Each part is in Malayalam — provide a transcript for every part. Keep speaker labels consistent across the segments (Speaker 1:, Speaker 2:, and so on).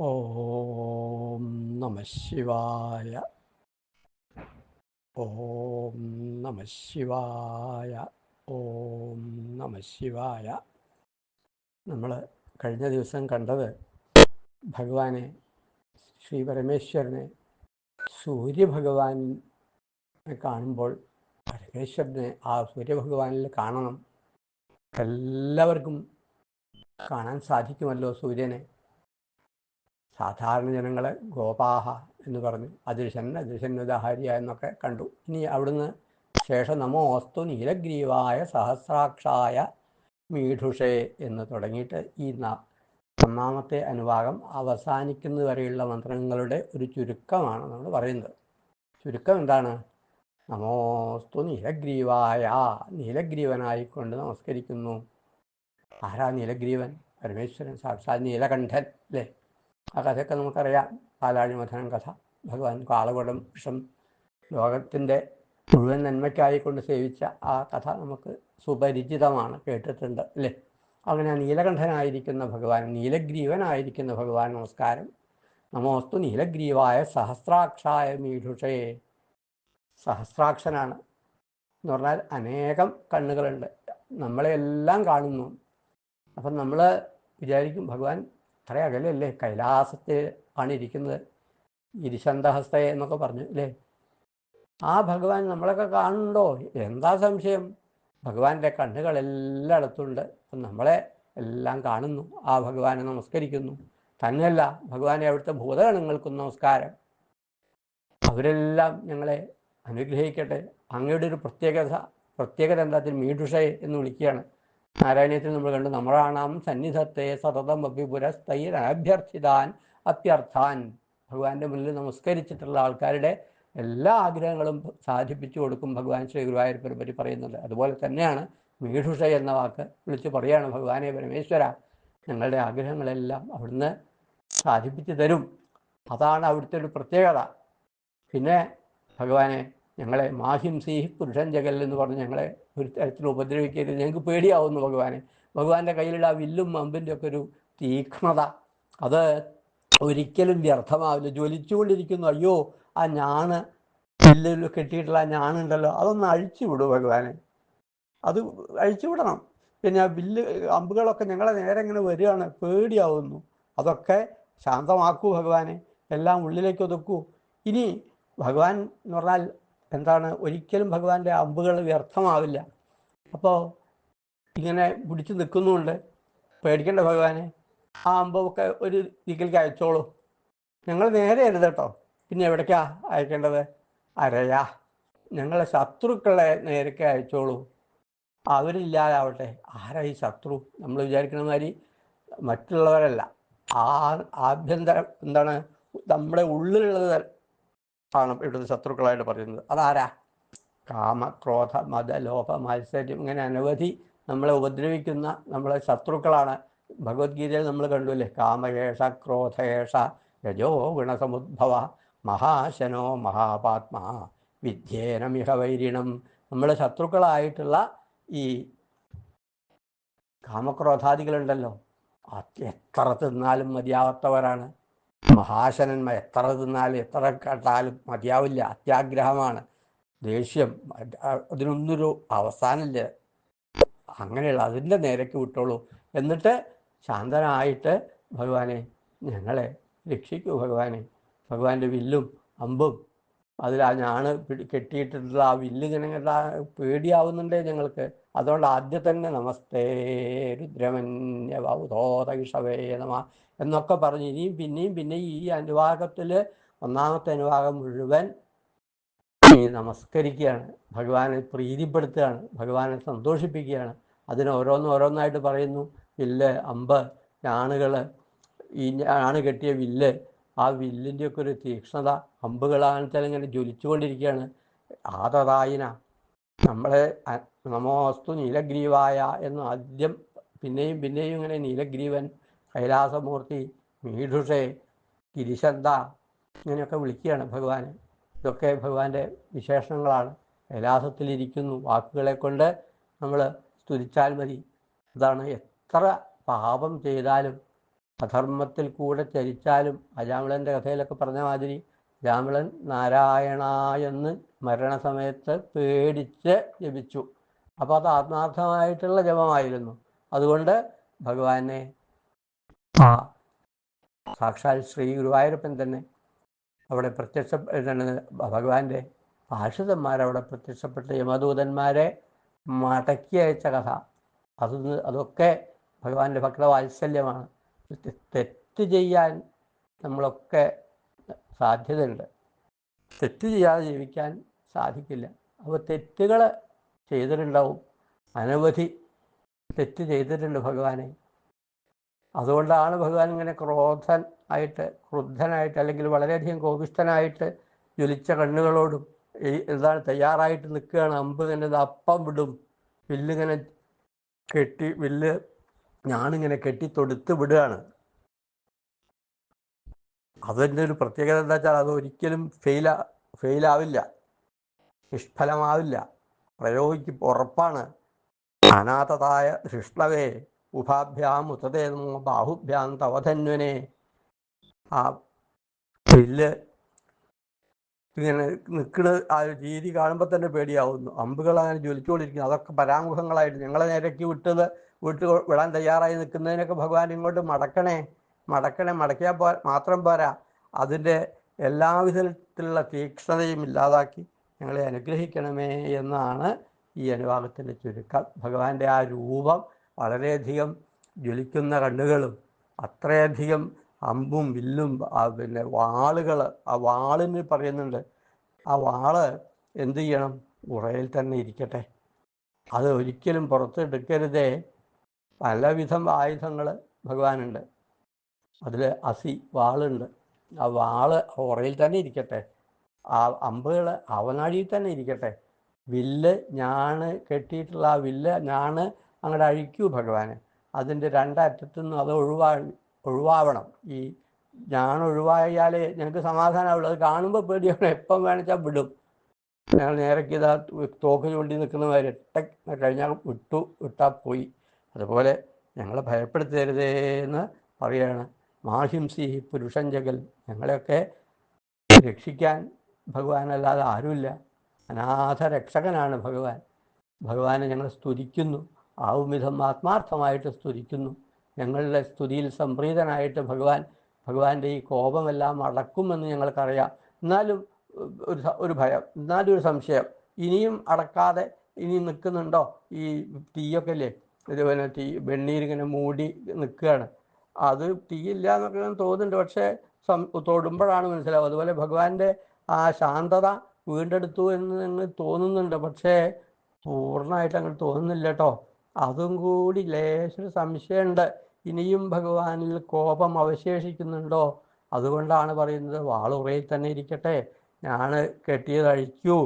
Speaker 1: ഓം നമ ശിവായ. ഓം നമ ശിവായ. ഓം നമ ശിവായ. നമ്മൾ കഴിഞ്ഞ ദിവസം കണ്ടത് ഭഗവാനെ ശ്രീ പരമേശ്വരനെ സൂര്യഭഗവാനെ കാണുമ്പോൾ പരമേശ്വരനെ ആ സൂര്യഭഗവാനിൽ കാണണം. എല്ലാവർക്കും കാണാൻ സാധിക്കുമല്ലോ സൂര്യനെ. സാധാരണ ജനങ്ങളെ ഗോപാഹ എന്ന് പറഞ്ഞു. അദൃശൻ അതിർശന്നുദാഹാര്യ എന്നൊക്കെ കണ്ടു. ഇനി അവിടുന്ന് ശേഷം നമോസ്തു നീലഗ്രീവായ സഹസ്രാക്ഷായ മീഠുഷേ എന്ന് തുടങ്ങിയിട്ട് ഈ ഒന്നാമത്തെ അനുഭാഗം അവസാനിക്കുന്നത് വരെയുള്ള മന്ത്രങ്ങളുടെ ഒരു ചുരുക്കമാണ് നമ്മൾ പറയുന്നത്. ചുരുക്കം എന്താണ്? നമോസ്തു നീലഗ്രീവായ. നീലഗ്രീവനായിക്കൊണ്ട് നമസ്കരിക്കുന്നു. ആരാ നീലഗ്രീവൻ? പരമേശ്വരൻ സാക്ഷാത് നീലകണ്ഠൻ അല്ലേ? ആ കഥയൊക്കെ നമുക്കറിയാം. പാലാഴി മഥനം കഥ. ഭഗവാൻ കാളകുടം വിഷം ലോകത്തിന്റെ മുഴുവൻ നന്മയ്ക്കായിക്കൊണ്ട് സേവിച്ച ആ കഥ നമുക്ക് സുപരിചിതമാണ് കേട്ടിട്ടുണ്ട് അല്ലേ? അങ്ങനെ നീലകണ്ഠനായിരിക്കുന്ന ഭഗവാൻ നീലഗ്രീവനായിരിക്കുന്ന ഭഗവാൻ നമസ്കാരം. നമോസ്തു നീലഗ്രീവായ സഹസ്രാക്ഷായ മീഠുഷേ. സഹസ്രാക്ഷനാണ്. എന്ന് പറഞ്ഞാൽ അനേകം കണ്ണുകളുണ്ട്. നമ്മളെല്ലാം കാണുന്നു. അപ്പം നമ്മൾ വിചാരിക്കും ഭഗവാൻ അത്ര അകലല്ലേ കൈലാസത്തിൽ ആണ് ഇരിക്കുന്നത്. ഇരിശന്തഹസ്ത എന്നൊക്കെ പറഞ്ഞു അല്ലേ? ആ ഭഗവാൻ നമ്മളൊക്കെ കാണുന്നുണ്ടോ? എന്താ സംശയം? ഭഗവാന്റെ കണ്ണുകൾ എല്ലായിടത്തുണ്ട്. അപ്പം നമ്മളെ എല്ലാം കാണുന്നു. ആ ഭഗവാനെ നമസ്കരിക്കുന്നു. തന്നെയല്ല ഭഗവാനെ അവിടുത്തെ ഭൂതഗണങ്ങൾക്കും നമസ്കാരം. അവരെല്ലാം ഞങ്ങളെ അനുഗ്രഹിക്കട്ടെ. അങ്ങയുടെ ഒരു പ്രത്യേകത പ്രത്യേകത എന്താ? മീഡുഷയെ എന്ന് വിളിക്കുകയാണ്. നാരായണീയത്തിൽ നമ്മൾ കണ്ടു നമ്മളാണാം സന്നിധത്തെ സതതം അഭ്യർത്ഥിതാൻ അഭ്യർത്ഥാൻ ഭഗവാന്റെ മുന്നിൽ നമസ്കരിച്ചിട്ടുള്ള ആൾക്കാരുടെ എല്ലാ ആഗ്രഹങ്ങളും സാധിപ്പിച്ചു കൊടുക്കും ഭഗവാൻ ശ്രീ ഗുരുവായൂരപ്പനെ പറ്റി പറയുന്നുണ്ട് അതുപോലെ തന്നെയാണ് മീഠുഷ എന്ന വാക്ക് വിളിച്ച് പറയാണ് ഭഗവാനെ പരമേശ്വര ഞങ്ങളുടെ ആഗ്രഹങ്ങളെല്ലാം അവിടുന്ന് സാധിപ്പിച്ചു തരും. അതാണ് അവിടുത്തെ ഒരു പ്രത്യേകത. പിന്നെ ഭഗവാനെ ഞങ്ങളെ മാഹിം സീഹി പുരുഷൻ ജഗൽ എന്ന് പറഞ്ഞ് ഞങ്ങളെ ഒരു തരത്തിൽ ഉപദ്രവിക്കരുത്. ഞങ്ങൾക്ക് പേടിയാവുന്നു ഭഗവാനെ. ഭഗവാന്റെ കയ്യിലുള്ള ആ വില്ലും അമ്പിന്റെ ഒക്കെ ഒരു തീക്ഷ്ണത. അത് ഒരിക്കലും വ്യർത്ഥമാവില്ല. ജ്വലിച്ചുകൊണ്ടിരിക്കുന്നു. അയ്യോ ആ ഞാണ് വില്ലിൽ കെട്ടിയിട്ടുള്ള ആ ഞാണുണ്ടല്ലോ അതൊന്ന് അഴിച്ചു വിടൂ ഭഗവാനെ. അത് അഴിച്ചു വിടണം. പിന്നെ ആ വില്ല് അമ്പുകളൊക്കെ ഞങ്ങളെ നേരെ ഇങ്ങനെ വരികയാണ്. പേടിയാവുന്നു. അതൊക്കെ ശാന്തമാക്കൂ ഭഗവാനെ. എല്ലാം ഉള്ളിലേക്ക് ഒതുക്കൂ. ഇനി ഭഗവാൻ എന്ന് പറഞ്ഞാൽ എന്താണ്? ഒരിക്കലും ഭഗവാന്റെ അമ്പുകൾ വ്യർത്ഥമാവില്ല. അപ്പോൾ ഇങ്ങനെ പിടിച്ചു നിൽക്കുന്നുണ്ട്. പേടിക്കേണ്ട ഭഗവാനെ. ആ അമ്പൊക്കെ ഒരു ദിക്കിലേക്ക് അയച്ചോളൂ. ഞങ്ങൾ നേരെ അരുത് കേട്ടോ. പിന്നെ എവിടേക്കാ അയക്കേണ്ടത്? അരയാ. ഞങ്ങളെ ശത്രുക്കളെ നേരൊക്കെ അയച്ചോളൂ. അവരില്ലാതാവട്ടെ. ആരാ ഈ ശത്രു? നമ്മൾ വിചാരിക്കുന്ന മാതിരി മറ്റുള്ളവരല്ല. ആ ആഭ്യന്തരം എന്താണ്? നമ്മുടെ ഉള്ളിലുള്ളത് ആണ് ഇവിടുത്തെ ശത്രുക്കളായിട്ട് പറയുന്നത്. അതാരാ? കാമ ക്രോധ മത ലോഭ മത്സര്യം ഇങ്ങനെ അനവധി നമ്മളെ ഉപദ്രവിക്കുന്ന നമ്മളെ ശത്രുക്കളാണ്. ഭഗവത്ഗീതയിൽ നമ്മൾ കണ്ടുല്ലേ? കാമയേഷ ക്രോധയേഷ രജോ ഗുണസമുദ്ഭവ മഹാശനോ മഹാപാത്മാ വിദ്യേനമിഹ വൈരിണം. നമ്മളെ ശത്രുക്കളായിട്ടുള്ള ഈ കാമക്രോധാദികളുണ്ടല്ലോ. എത്ര തിന്നാലും മതിയാവാത്തവരാണ്. മഹാശനന്മാർ എത്ര തിന്നാലും എത്ര കേട്ടാലും മതിയാവില്ല. അത്യാഗ്രഹമാണ്. ദേഷ്യം അതിനൊന്നൊരു അവസാനമില്ല. അങ്ങനെയുള്ള അതിന്റെ നേരക്ക് വിട്ടോളൂ. എന്നിട്ട് ശാന്തനായിട്ട് ഭഗവാനെ ഞങ്ങളെ രക്ഷിക്കൂ ഭഗവാനെ. ഭഗവാന്റെ വില്ലും അമ്പും അതിൽ ആ ഞാണ് കെട്ടിയിട്ടുള്ള ആ വില്ല് ഞങ്ങൾ പേടിയാവുന്നുണ്ടേ ഞങ്ങൾക്ക്. അതുകൊണ്ട് ആദ്യം തന്നെ നമസ്തേ രുദ്രമന്യ നമ എന്നൊക്കെ പറഞ്ഞ് ഇനിയും പിന്നെയും പിന്നെ ഈ അനുഭാഗത്തിൽ ഒന്നാമത്തെ അനുഭാഗം മുഴുവൻ നമസ്കരിക്കുകയാണ്. ഭഗവാനെ പ്രീതിപ്പെടുത്തുകയാണ്. ഭഗവാനെ സന്തോഷിപ്പിക്കുകയാണ്. അതിന് ഓരോന്ന് ഓരോന്നായിട്ട് പറയുന്നു. വില്ല് അമ്പ് ഞാണുകൾ ഈ ഞാണ് കെട്ടിയ വില്ല് ആ വില്ലിന്റെ ഒക്കെ ഒരു തീക്ഷ്ണത അമ്പുകളാണെന്ന് വെച്ചാൽ ഇങ്ങനെ ജ്വലിച്ചുകൊണ്ടിരിക്കുകയാണ്. ആതതായിന നമ്മളെ നമോസ്തു നീലഗ്രീവായ എന്ന് ആദ്യം പിന്നെയും പിന്നെയും ഇങ്ങനെ നീലഗ്രീവൻ കൈലാസമൂർത്തി മീഠുഷേ ഗിരിശന്ത ഇങ്ങനെയൊക്കെ വിളിക്കുകയാണ് ഭഗവാൻ ഇതൊക്കെ ഭഗവാന്റെ വിശേഷണങ്ങളാണ് കൈലാസത്തിലിരിക്കുന്നു. വാക്കുകളെ കൊണ്ട് നമ്മൾ സ്തുതിച്ചാൽ മതി. അതാണ് എത്ര പാപം ചെയ്താലും അധർമ്മത്തിൽ കൂടെ ചരിച്ചാലും അജാമിളന്റെ കഥയിലൊക്കെ പറഞ്ഞ മാതിരി അജാമിളൻ നാരായണ എന്ന് മരണസമയത്ത് പേടിച്ച് ജപിച്ചു. അപ്പോൾ അത് ആത്മാർത്ഥമായിട്ടുള്ള ജപമായിരുന്നു. അതുകൊണ്ട് ഭഗവാനെ ആ സാക്ഷാൽ ശ്രീ ഗുരുവായൂരപ്പൻ തന്നെ അവിടെ പ്രത്യക്ഷ ഭഗവാന്റെ അവിടെ പ്രത്യക്ഷപ്പെട്ട യമദൂതന്മാരെ മടക്കി അയച്ച കഥ. അത് അതൊക്കെ ഭഗവാന്റെ ഭക്തവാത്സല്യമാണ്. തെറ്റ് ചെയ്യാൻ നമ്മളൊക്കെ സാധ്യതയുണ്ട്. തെറ്റ് ചെയ്യാതെ ജീവിക്കാൻ സാധിക്കില്ല. അപ്പോൾ തെറ്റുകൾ ചെയ്തിട്ടുണ്ടാവും. അനവധി തെറ്റ് ചെയ്തിട്ടുണ്ട് ഭഗവാനെ. അതുകൊണ്ടാണ് ഭഗവാൻ ഇങ്ങനെ ക്രോധൻ ആയിട്ട് ക്രുദ്ധനായിട്ട് അല്ലെങ്കിൽ വളരെയധികം കോപിഷ്ഠനായിട്ട് ജ്വലിച്ച കണ്ണുകളോടും എന്താണ് തയ്യാറായിട്ട് നിൽക്കുകയാണ്. അമ്പ് ഇങ്ങനെ അപ്പം വിടും. വില്ലിങ്ങനെ കെട്ടി വില്ല് ഞാനിങ്ങനെ കെട്ടി തൊടുത്ത് വിടുകയാണ്. അതിന്റെ ഒരു പ്രത്യേകത എന്താ വെച്ചാൽ അത് ഒരിക്കലും ഫെയില ഫെയിലാവില്ല നിഷ്ഫലമാവില്ല. പ്രയോഗിക്ക് ഉറപ്പാണ്. അനാഥതായ ധൃഷ്ണവേ ഉഭാഭ്യാം ഉത്തതേ ബാഹുഭ്യാം തവധന്വനെ. ആ വില്ല് ഇങ്ങനെ നിൽക്കുന്ന ആ ഒരു രീതി കാണുമ്പോൾ തന്നെ പേടിയാവുന്നു. അമ്പുകൾ അങ്ങനെ ജ്വലിച്ചുകൊണ്ടിരിക്കുന്നു. അതൊക്കെ പരാമുഖങ്ങളായിട്ട് ഞങ്ങളെ നേരേക്ക് വിട്ടത് വിട്ട് വിടാൻ തയ്യാറായി നിൽക്കുന്നതിനൊക്കെ ഭഗവാൻ ഇങ്ങോട്ട് മടക്കണേ. മടക്കണേ മടക്കിയാൽ പോ മാത്രം പോരാ. അതിന്റെ എല്ലാവിധത്തിലുള്ള തീക്ഷ്ണതയും ഇല്ലാതാക്കി ഞങ്ങളെ അനുഗ്രഹിക്കണമേ എന്നാണ് ഈ അനുഭാഗത്തിന്റെ ചുരുക്കം. ഭഗവാന്റെ ആ രൂപം വളരെയധികം ജ്വലിക്കുന്ന കണ്ണുകളും അത്രയധികം അമ്പും വില്ലും പിന്നെ വാളുകൾ ആ വാളിന് പറയുന്നുണ്ട്. ആ വാൾ എന്ത് ചെയ്യണം? ഉറയിൽ തന്നെ ഇരിക്കട്ടെ. അത് ഒരിക്കലും പുറത്തെടുക്കരുതേ. പലവിധം ആയുധങ്ങൾ ഭഗവാനുണ്ട്. അതിൽ അസി വാളുണ്ട്. ആ വാൾ ഉറയിൽ തന്നെ ഇരിക്കട്ടെ. ആ അമ്പുകൾ അവനാഴിയിൽ തന്നെ ഇരിക്കട്ടെ. വില്ല് ഞാണ് കെട്ടിയിട്ടുള്ള ആ വില്ല് ഞാണ് അങ്ങോട്ട് അഴിക്കൂ ഭഗവാന്. അതിന്റെ രണ്ടറ്റത്തുനിന്നും അത് ഒഴിവാ ഒഴിവാവണം. ഈ ഞാൻ ഒഴിവായാലേ ഞങ്ങൾക്ക് സമാധാനമുള്ളൂ അത് കാണുമ്പോൾ പേടിയാണ്. എപ്പം വേണിച്ചാൽ വിടും. ഞങ്ങൾ നേരെ ഇതാ തോക്ക് ചൂണ്ടി നിൽക്കുന്നവർ കഴിഞ്ഞാൽ വിട്ടു വിട്ടാൽ പോയി. അതുപോലെ ഞങ്ങളെ ഭയപ്പെടുത്തരുതേ എന്ന് പറയുകയാണ് മാഹിംസി പുരുഷൻ ജഗൽ. ഞങ്ങളെയൊക്കെ രക്ഷിക്കാൻ ഭഗവാനല്ലാതെ ആരുമില്ല. അനാഥ രക്ഷകനാണ് ഭഗവാൻ. ഭഗവാനെ ഞങ്ങൾ സ്തുതിക്കുന്നു. ആവുമിധം ആത്മാർത്ഥമായിട്ട് സ്തുതിക്കുന്നു. ഞങ്ങളുടെ സ്തുതിയിൽ സംപ്രീതനായിട്ട് ഭഗവാൻ ഭഗവാന്റെ ഈ കോപമെല്ലാം അടക്കുമെന്ന് ഞങ്ങൾക്കറിയാം. എന്നാലും ഒരു ഒരു ഭയം എന്നാലും ഒരു സംശയം. ഇനിയും അടക്കാതെ ഇനി നിൽക്കുന്നുണ്ടോ ഈ തീയൊക്കെ അല്ലേ ഇതുപോലെ തീ വെണ്ണീരിങ്ങനെ മൂടി നിൽക്കുകയാണ്. അത് തീയില്ല എന്നൊക്കെ തോന്നുന്നുണ്ട്. പക്ഷേ സം തൊടുമ്പോഴാണ് മനസ്സിലാവും അതുപോലെ ഭഗവാന്റെ ആ ശാന്തത വീണ്ടെടുത്തു എന്ന് ഞങ്ങൾ തോന്നുന്നുണ്ട്. പക്ഷേ പൂർണമായിട്ട് അങ്ങോട്ട് തോന്നുന്നില്ല കേട്ടോ. അതും കൂടി ലേശം സംശയമുണ്ട്. ഇനിയും ഭഗവാനിൽ കോപം അവശേഷിക്കുന്നുണ്ടോ? അതുകൊണ്ടാണ് പറയുന്നത് വാളുറയിൽ തന്നെ ഇരിക്കട്ടെ. ഞാൻ കെട്ടിയത് അഴിക്കൂ.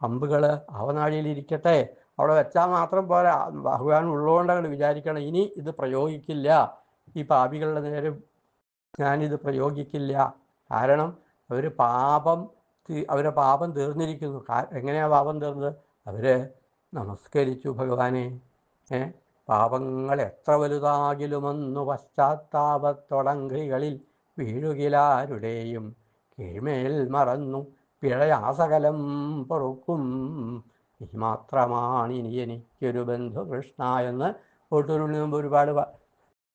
Speaker 1: അമ്പുകൾ അവനാഴിയിലിരിക്കട്ടെ അവിടെ വെച്ചാൽ മാത്രം പോരാ. ഭഗവാൻ ഉള്ളതുകൊണ്ടാണ് വിചാരിക്കണം. ഇനി ഇത് പ്രയോഗിക്കില്ല. ഈ പാപികളുടെ നേരെ ഞാനിത് പ്രയോഗിക്കില്ല. കാരണം അവർ പാപം അവരെ പാപം തീർന്നിരിക്കുന്നു. എങ്ങനെയാണ് എങ്ങനെയാ പാപം തീർന്നത്? അവർ നമസ്കരിച്ചു ഭഗവാനെ. ഏ? പാപങ്ങൾ എത്ര വലുതാകിലുമെന്നു പശ്ചാത്താപത്തൊടങ്കികളിൽ വീഴുകിലാരുടെയും കീഴ്മേൽ മറന്നു. പിഴയാസകലം പൊറുക്കും. മാത്രമാണ് ഇനി എനിക്കൊരു ബന്ധു കൃഷ്ണ എന്ന് ഓട്ടൂരുള്ളി മുമ്പ് ഒരുപാട്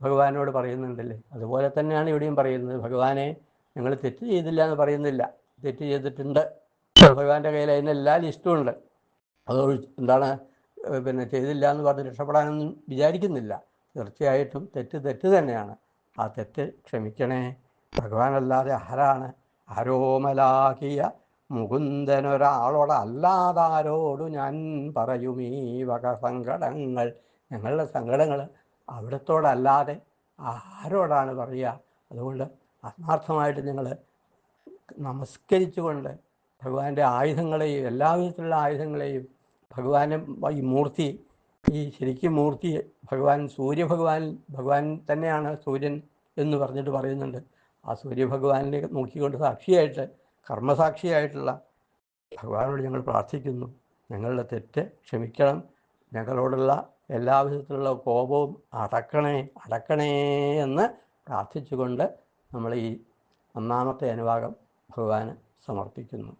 Speaker 1: ഭഗവാനോട് പറയുന്നുണ്ടല്ലേ? അതുപോലെ തന്നെയാണ് ഇവിടെയും പറയുന്നത്. ഭഗവാനെ ഞങ്ങൾ തെറ്റ് ചെയ്തില്ല എന്ന് പറയുന്നില്ല. തെറ്റ് ചെയ്തിട്ടുണ്ട്. ഭഗവാന്റെ കയ്യിൽ അതിന് എല്ലാ അത് എന്താണ് പിന്നെ ചെയ്തില്ല എന്ന് പറഞ്ഞ് രക്ഷപ്പെടാനൊന്നും വിചാരിക്കുന്നില്ല. തീർച്ചയായിട്ടും തെറ്റ് തെറ്റ് തന്നെയാണ്. ആ തെറ്റ് ക്ഷമിക്കണേ. ഭഗവാനല്ലാതെ ആരാണ്? ആരോമലാകിയ മുകുന്ദനൊരാളോട് അല്ലാതാരോടു ഞാൻ പറയും ഈ വക സങ്കടങ്ങൾ ഞങ്ങളുടെ സങ്കടങ്ങൾ അവിടത്തോടല്ലാതെ ആരോടാണ് പറയുക? അതുകൊണ്ട് ആത്മാർത്ഥമായിട്ട് നിങ്ങൾ നമസ്കരിച്ചുകൊണ്ട് ഭഗവാന്റെ ആയുധങ്ങളെയും എല്ലാ വിധത്തിലുള്ള ആയുധങ്ങളെയും ഭഗവാനെ ഈ മൂർത്തി ഈ ശരിക്കും മൂർത്തി ഭഗവാൻ സൂര്യഭഗവാൻ ഭഗവാൻ തന്നെയാണ് സൂര്യൻ എന്ന് പറഞ്ഞിട്ട് പറയുന്നുണ്ട്. ആ സൂര്യഭഗവാനെ നോക്കിക്കൊണ്ട് സാക്ഷിയായിട്ട് കർമ്മസാക്ഷിയായിട്ടുള്ള ഭഗവാനോട് ഞങ്ങൾ പ്രാർത്ഥിക്കുന്നു. ഞങ്ങളുടെ തെറ്റ് ക്ഷമിക്കണം. ഞങ്ങളോടുള്ള എല്ലാ വിധത്തിലുള്ള കോപവും അടക്കണേ അടക്കണേ എന്ന് പ്രാർത്ഥിച്ചുകൊണ്ട് നമ്മൾ ഈ ഒന്നാമത്തെ അനുഭാഗം ഭഗവാന് സമർപ്പിക്കുന്നു.